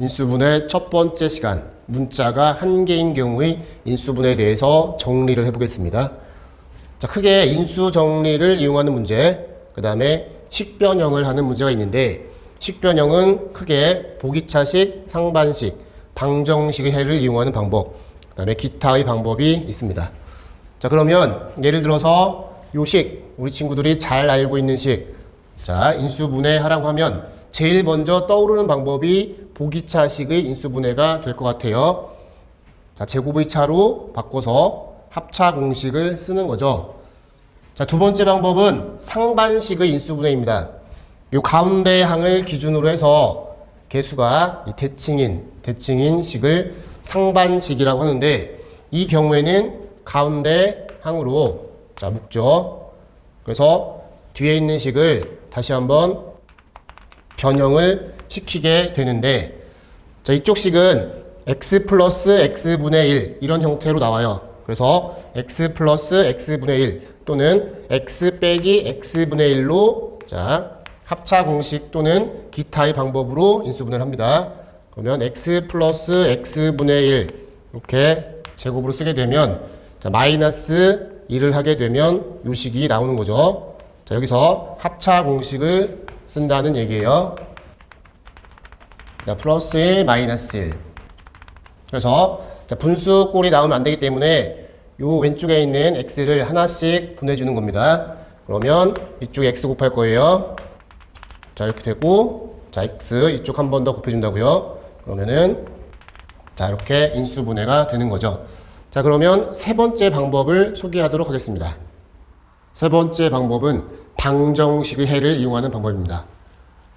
인수분해 첫 번째 시간 문자가 한 개인 경우의 인수분해에 대해서 정리를 해보겠습니다. 자, 크게 인수 정리를 이용하는 문제, 그 다음에 식변형을 하는 문제가 있는데 식변형은 크게 보기차식, 상반식, 방정식의 해를 이용하는 방법, 그 다음에 기타의 방법이 있습니다. 자, 그러면 예를 들어서 요식, 우리 친구들이 잘 알고 있는 식, 자, 인수분해 하라고 하면 제일 먼저 떠오르는 방법이 보기차식의 인수분해가 될 것 같아요. 자, 제곱의 차로 바꿔서 합차 공식을 쓰는 거죠. 자, 두 번째 방법은 상반식의 인수분해입니다. 요 가운데 항을 기준으로 해서 개수가 이 대칭인, 대칭인 식을 상반식이라고 하는데 이 경우에는 가운데 항으로 자, 묶죠. 그래서 뒤에 있는 식을 다시 한번 변형을 시키게 되는데 자, 이쪽 식은 x 플러스 x분의 1 이런 형태로 나와요. 그래서 x 플러스 x분의 1 또는 x 빼기 x분의 1로 자, 합차 공식 또는 기타의 방법으로 인수분해를 합니다. 그러면 x 플러스 x분의 1 이렇게 제곱으로 쓰게 되면 자, 마이너스 1을 하게 되면 요 식이 나오는 거죠. 자, 여기서 합차 공식을 쓴다는 얘기예요. 자, 플러스 1, 마이너스 1. 그래서 자, 분수 꼴이 나오면 안 되기 때문에 요 왼쪽에 있는 x를 하나씩 보내주는 겁니다. 그러면 이쪽에 x 곱할 거예요. 자, 이렇게 되고, 자, x 이쪽 한 번 더 곱해준다고요. 그러면은, 자, 이렇게 인수분해가 되는 거죠. 자, 그러면 세 번째 방법을 소개하도록 하겠습니다. 세 번째 방법은 방정식의 해를 이용하는 방법입니다.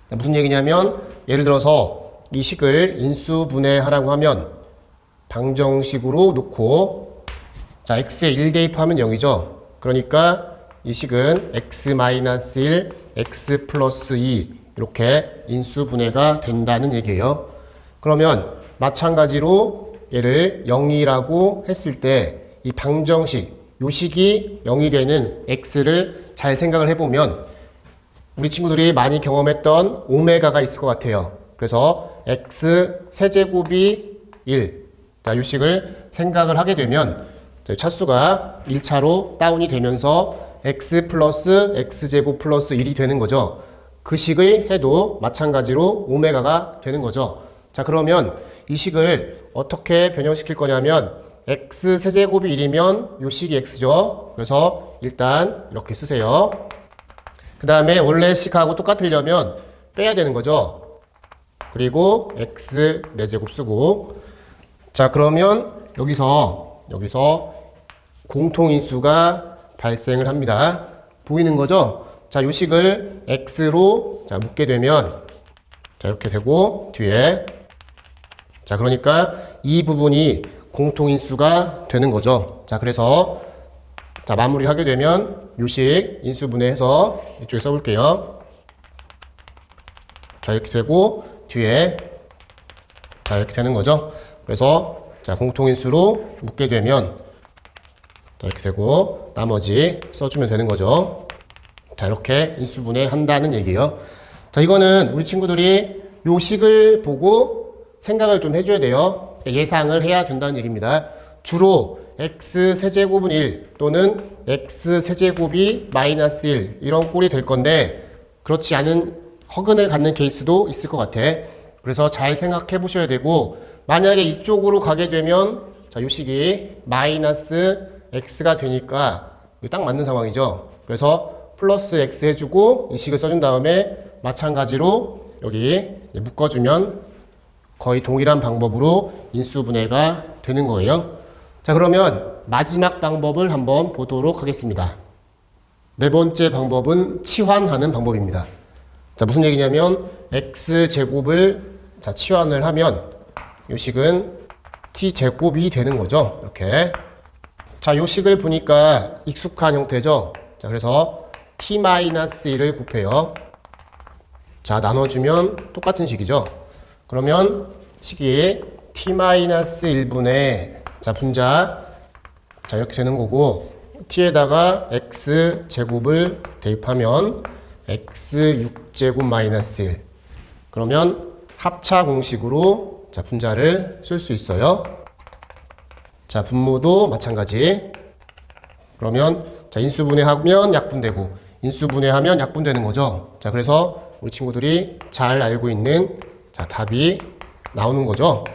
자, 무슨 얘기냐면, 예를 들어서 이 식을 인수분해하라고 하면 방정식으로 놓고 자 x에 1 대입하면 0이죠. 그러니까 이 식은 x-1, x 플러스 2 이렇게 인수분해가 된다는 얘기예요. 그러면 마찬가지로 얘를 0이라고 했을 때 이 방정식 요 식이 0이 되는 x를 잘 생각을 해보면 우리 친구들이 많이 경험했던 오메가가 있을 것 같아요. 그래서 x 세제곱이 1. 자, 요 식을 생각을 하게 되면 자, 차수가 1차로 다운이 되면서 x 플러스 x제곱 플러스 1이 되는 거죠. 그 식의 해도 마찬가지로 오메가가 되는 거죠. 자, 그러면 이 식을 어떻게 변형시킬 거냐면 x 세제곱이 1이면 요 식이 x죠. 그래서 일단 이렇게 쓰세요. 그 다음에 원래 식하고 똑같으려면 빼야 되는 거죠. 그리고 x 4제곱 쓰고 자 그러면 여기서 여기서 공통인수가 발생을 합니다. 보이는 거죠? 자 요식을 x로 자 묶게 되면 자 이렇게 되고 뒤에 자 그러니까 이 부분이 공통인수가 되는 거죠. 자 그래서 자 마무리하게 되면 요식 인수분해해서 이쪽에 써 볼게요. 자 이렇게 되고 뒤에 자 이렇게 되는 거죠. 그래서 자 공통인수로 묶게 되면 자 이렇게 되고 나머지 써주면 되는 거죠. 자 이렇게 인수분해 한다는 얘기예요. 자 이거는 우리 친구들이 요 식을 보고 생각을 좀 해줘야 돼요. 예상을 해야 된다는 얘기입니다. 주로 x 세제곱은 1 또는 x 세제곱이 마이너스 1 이런 꼴이 될 건데 그렇지 않은 허근을 갖는 케이스도 있을 것 같아. 그래서 잘 생각해 보셔야 되고 만약에 이쪽으로 가게 되면 자, 요 식이 마이너스 x가 되니까 딱 맞는 상황이죠. 그래서 플러스 x 해주고 이 식을 써준 다음에 마찬가지로 여기 묶어주면 거의 동일한 방법으로 인수분해가 되는 거예요. 자, 그러면 마지막 방법을 한번 보도록 하겠습니다. 네 번째 방법은 치환하는 방법입니다. 자, 무슨 얘기냐면 x 제곱을 자, 치환을 하면 요 식은 t 제곱이 되는 거죠. 이렇게. 자, 요 식을 보니까 익숙한 형태죠. 자, 그래서 t-1을 곱해요. 자, 나눠 주면 똑같은 식이죠. 그러면 식이 t-1분의 자, 분자 자, 이렇게 되는 거고 t에다가 x 제곱을 대입하면 x 6제곱 마이너스 1 그러면 합차 공식으로 자, 분자를 쓸 수 있어요. 자, 분모도 마찬가지. 그러면 자, 인수분해하면 약분되고 인수분해하면 약분되는 거죠. 자, 그래서 우리 친구들이 잘 알고 있는 자, 답이 나오는 거죠.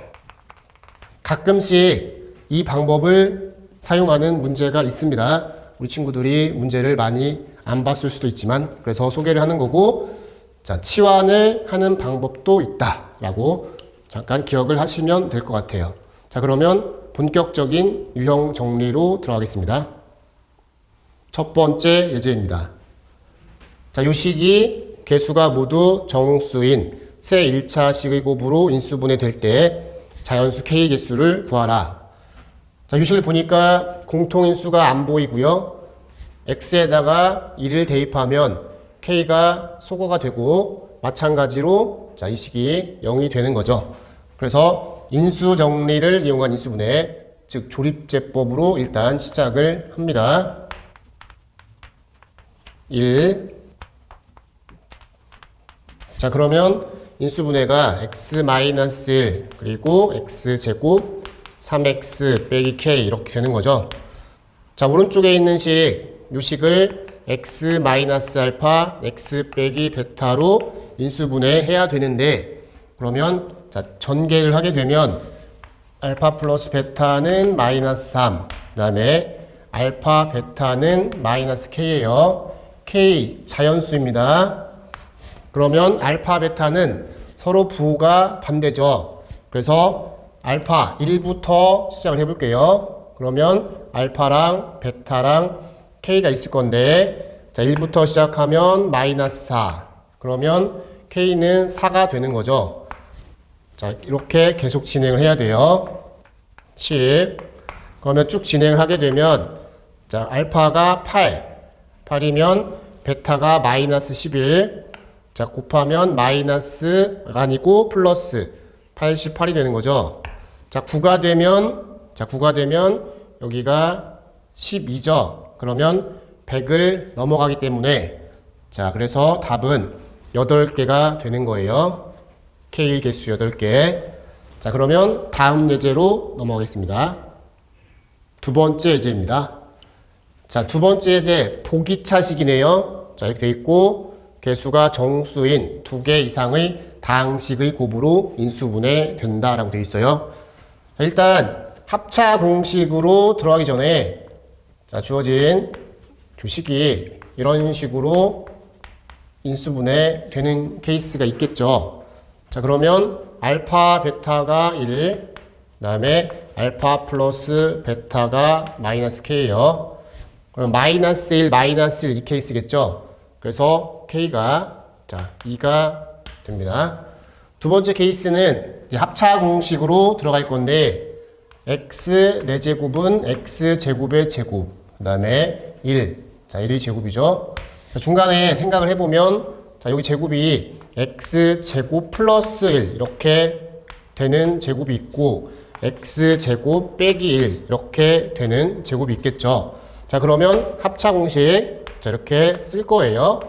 가끔씩 이 방법을 사용하는 문제가 있습니다. 우리 친구들이 문제를 많이 안 봤을 수도 있지만 그래서 소개를 하는 거고 자, 치환을 하는 방법도 있다라고 잠깐 기억을 하시면 될 것 같아요. 자, 그러면 본격적인 유형 정리로 들어가겠습니다. 첫 번째 예제입니다. 자, 요 식이 개수가 모두 정수인 새 1차 식의 곱으로 인수분해 될 때 자연수 K 개수를 구하라. 자, 요 식을 보니까 공통인수가 안 보이고요. X에다가 1을 대입하면 k가 소거가 되고 마찬가지로 자, 이 식이 0이 되는 거죠. 그래서 인수 정리를 이용한 인수분해, 즉 조립제법으로 일단 시작을 합니다. 1 자, 그러면 인수분해가 x-1 그리고 x제곱 3x 빼기 k 이렇게 되는 거죠. 자, 오른쪽에 있는 식, 요 식을 x 마이너스 알파, x 빼기 베타로 인수분해해야 되는데, 그러면, 자, 전개를 하게 되면, 알파 플러스 베타는 마이너스 3, 그 다음에 알파 베타는 마이너스 k예요. k 자연수입니다. 그러면 알파 베타는 서로 부호가 반대죠. 그래서 알파 1부터 시작을 해볼게요. 그러면 알파랑 베타랑 k가 있을 건데 자 1부터 시작하면 마이너스 4 그러면 k는 4가 되는 거죠. 자 이렇게 계속 진행을 해야 돼요. 10 그러면 쭉 진행을 하게 되면 자 알파가 8 8이면 베타가 마이너스 11 자, 곱하면 마이너스가 아니고 플러스 88이 되는 거죠. 자, 9가 되면, 자, 9가 되면 여기가 12죠. 그러면 100을 넘어가기 때문에 자, 그래서 답은 8개가 되는 거예요. K 개수 8개. 자, 그러면 다음 예제로 넘어가겠습니다. 두 번째 예제입니다. 자, 두 번째 예제 보기차식이네요. 자, 이렇게 돼 있고 개수가 정수인 두 개 이상의 다항식의 곱으로 인수분해 된다라고 되어 있어요. 자, 일단 합차 공식으로 들어가기 전에 자, 주어진 조식이 이런 식으로 인수분해 되는 케이스가 있겠죠. 자, 그러면 알파 베타가 1, 그 다음에 알파 플러스 베타가 마이너스 k예요. 그럼 마이너스 1, 마이너스 1 이 케이스겠죠. 그래서 k가 자 2가 됩니다. 두 번째 케이스는 합차 공식으로 들어갈 건데 x 4제곱은 x 제곱의 제곱 그 다음에 1. 자, 1의 제곱이죠. 자, 중간에 생각을 해 보면 자, 여기 제곱이 x 제곱 플러스 1 이렇게 되는 제곱이 있고 x 제곱 빼기 1 이렇게 되는 제곱이 있겠죠. 자, 그러면 합차 공식 자, 이렇게 쓸 거예요.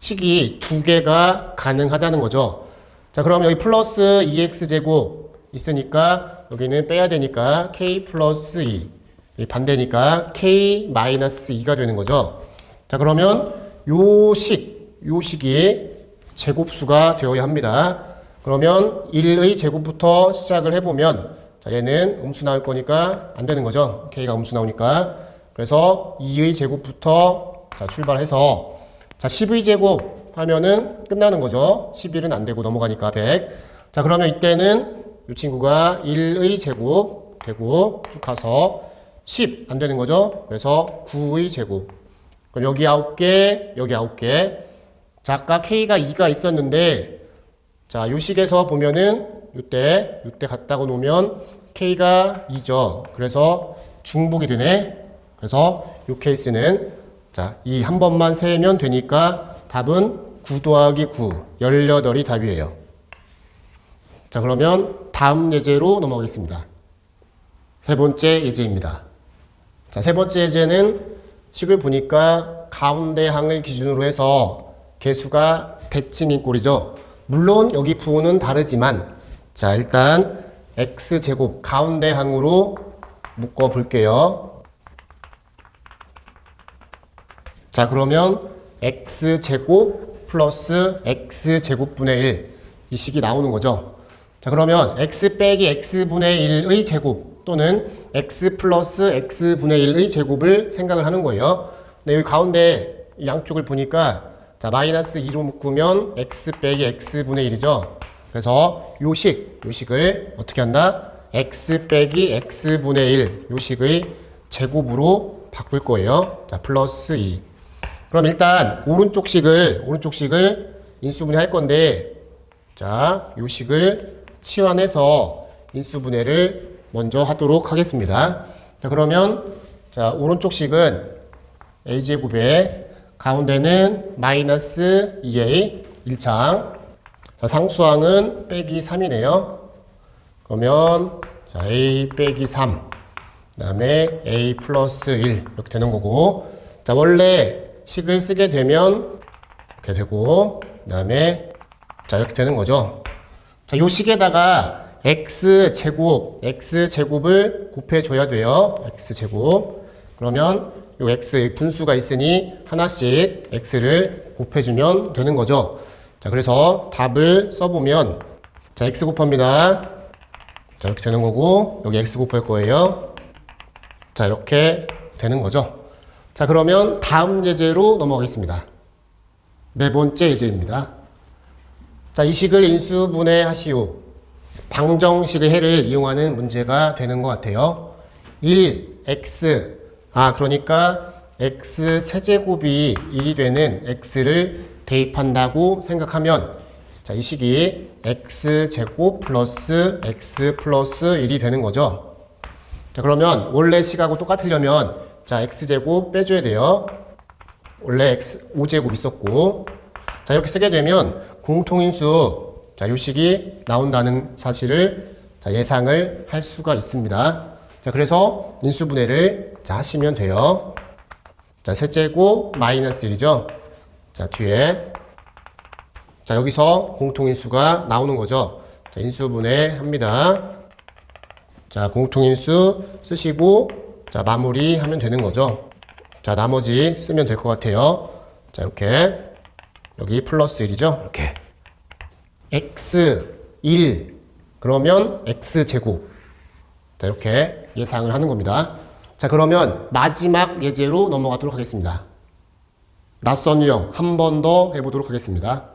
식이 두 개가 가능하다는 거죠. 자, 그럼 여기 플러스 2x 제곱 있으니까 여기는 빼야 되니까 k 플러스 2. 이 반대니까 k 마이너스 2가 되는 거죠. 자, 그러면 요 식, 요 식이 제곱수가 되어야 합니다. 그러면 1의 제곱부터 시작을 해보면 자, 얘는 음수 나올 거니까 안 되는 거죠. k가 음수 나오니까. 그래서 2의 제곱부터 자, 출발해서 자, 10의 제곱 하면은 끝나는 거죠. 11은 안 되고 넘어가니까 100. 자, 그러면 이때는 이 친구가 1의 제곱 되고 쭉 가서 10 안 되는 거죠. 그래서 9의 제곱. 그럼 여기 9개, 여기 9개. 자, 아까 K가 2가 있었는데 자, 요 식에서 보면은 요때 요때 갖다가 놓으면 K가 2죠. 그래서 중복이 되네. 그래서 요 케이스는 자, 이 한 번만 세면 되니까 답은 9 더하기 9, 18이 답이에요. 자, 그러면 다음 예제로 넘어가겠습니다. 세 번째 예제입니다. 자, 세 번째 예제는 식을 보니까 가운데 항을 기준으로 해서 개수가 대칭인 꼴이죠. 물론 여기 부호는 다르지만 자, 일단 x제곱 가운데 항으로 묶어 볼게요. 자, 그러면 x제곱 플러스 x제곱분의 1. 이 식이 나오는 거죠. 자, 그러면 x 빼기 x분의 1의 제곱 또는 x 플러스 x분의 1의 제곱을 생각을 하는 거예요. 근데 여기 가운데 이 양쪽을 보니까 자, 마이너스 2로 묶으면 x 빼기 x분의 1이죠. 그래서 요 식, 요 식을 어떻게 한다? x 빼기 x분의 1, 요 식의 제곱으로 바꿀 거예요. 자, 플러스 2. 그럼 일단 오른쪽 식을 오른쪽 식을 인수분해 할 건데 자, 요 식을 치환해서 인수분해를 먼저 하도록 하겠습니다. 자, 그러면 자, 오른쪽 식은 a 제곱에 가운데는 마이너스 2a 1창 자, 상수항은 빼기 3이네요. 그러면 자, a 빼기 3 그다음에 a 플러스 1 이렇게 되는 거고 자 원래 식을 쓰게 되면 이렇게 되고 그다음에 자 이렇게 되는 거죠. 자, 요 식에다가 x 제곱 x 제곱을 곱해 줘야 돼요. x 제곱. 그러면 요 x 분수가 있으니 하나씩 x를 곱해 주면 되는 거죠. 자, 그래서 답을 써 보면 자, x 곱합니다. 자, 이렇게 되는 거고 여기 x 곱할 거예요. 자, 이렇게 되는 거죠. 자, 그러면 다음 예제로 넘어가겠습니다. 네 번째 예제입니다. 자, 이 식을 인수분해 하시오. 방정식의 해를 이용하는 문제가 되는 것 같아요. 1, x. 아, 그러니까 x 세제곱이 1이 되는 x를 대입한다고 생각하면 자, 이 식이 x제곱 플러스 x 플러스 1이 되는 거죠. 자, 그러면 원래 식하고 똑같으려면 자, x제곱 빼줘야 돼요. 원래 x 5제곱 있었고 자, 이렇게 쓰게 되면 공통인수 자, 요 식이 나온다는 사실을 자, 예상을 할 수가 있습니다. 자, 그래서 인수분해를 자, 하시면 돼요. 자, 셋째고 마이너스 1이죠. 자, 뒤에 자, 여기서 공통인수가 나오는 거죠. 자, 인수분해 합니다. 자, 공통인수 쓰시고 자, 마무리 하면 되는 거죠. 자, 나머지 쓰면 될 것 같아요. 자, 이렇게 여기 플러스 1이죠. 이렇게 x 1 그러면 x 제곱 자, 이렇게 예상을 하는 겁니다. 자, 그러면 마지막 예제로 넘어가도록 하겠습니다. 낯선 유형 한 번 더 해보도록 하겠습니다.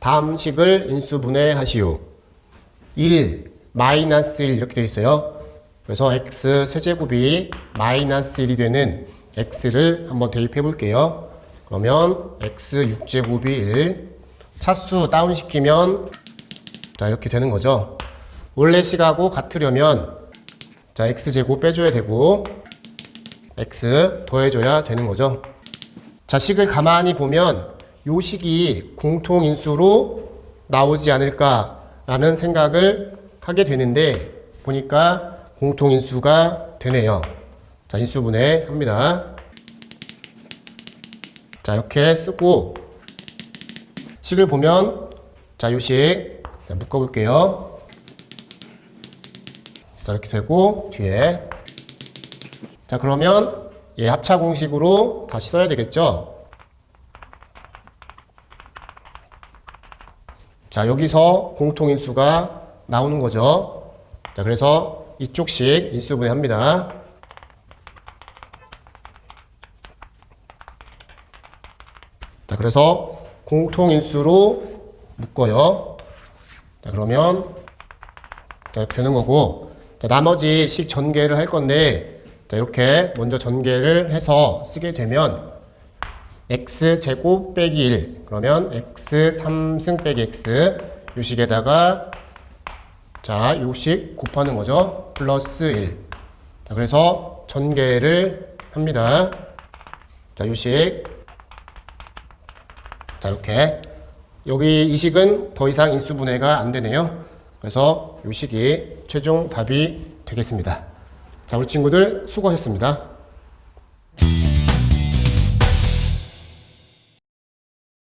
다음 식을 인수분해 하시오. 1 마이너스 1 이렇게 되어 있어요. 그래서 x 세제곱이 마이너스 1이 되는 x를 한번 대입해 볼게요. 그러면 x 6제곱이 1 차수 다운시키면 자 이렇게 되는 거죠. 원래 식하고 같으려면 자 x제곱 빼줘야 되고 x 더해줘야 되는 거죠. 자 식을 가만히 보면 요 식이 공통인수로 나오지 않을까라는 생각을 하게 되는데 보니까 공통인수가 되네요. 자 인수분해 합니다. 자 이렇게 쓰고 식을 보면 자 요식 자, 묶어볼게요. 자 이렇게 되고 뒤에 자 그러면 얘 합차 공식으로 다시 써야 되겠죠. 자 여기서 공통인수가 나오는 거죠. 자 그래서 이쪽식 인수분해 합니다. 자, 그래서 공통인수로 묶어요. 자, 그러면 자, 이렇게 되는 거고 자, 나머지 식 전개를 할 건데 자, 이렇게 먼저 전개를 해서 쓰게 되면 x 제곱 빼기 1 그러면 x 3승 빼기 x 요 식에다가 자, 요식 곱하는 거죠. 플러스 1. 자, 그래서 전개를 합니다. 자, 요식 자, 이렇게. 여기 이 식은 더 이상 인수분해가 안 되네요. 그래서 이 식이 최종 답이 되겠습니다. 자, 우리 친구들 수고하셨습니다.